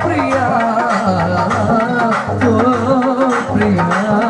Oh, priya, oh priya.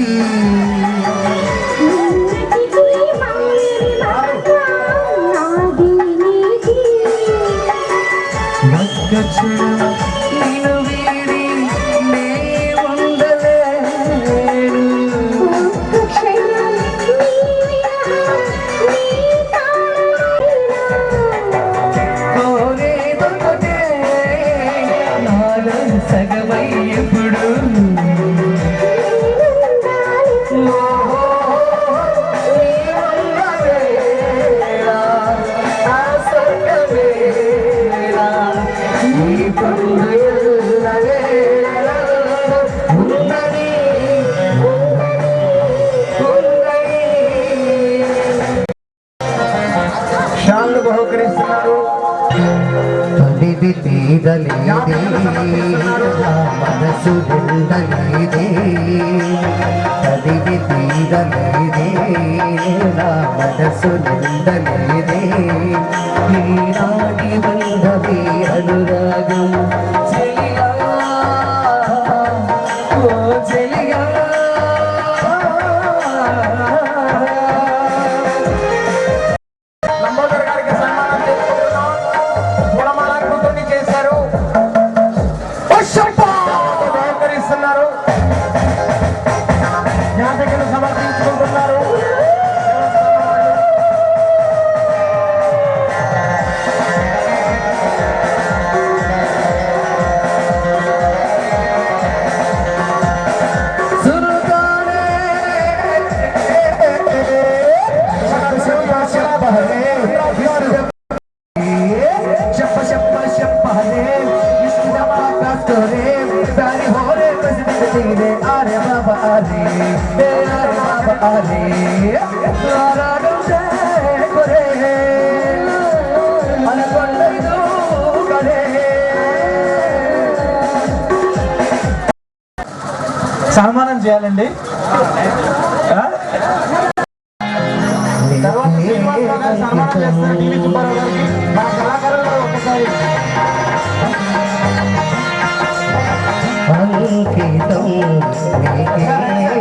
షాళ్ళు బహుకరిస్తున్నారు తడిది తీరలేదే మనసు నిండలేదే తడిది తీరలేదే నా మనసు నిండలేదే ఈనాటి బంధమే అనురాగం సన్మానం చేయాలండి. సన్మానం చేస్తారు టీవీ సుబ్బారావు గారికి కళాకారులు ఒకసారి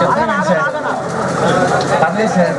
చెప్తున్నాను సార్. పర్లేదు సార్.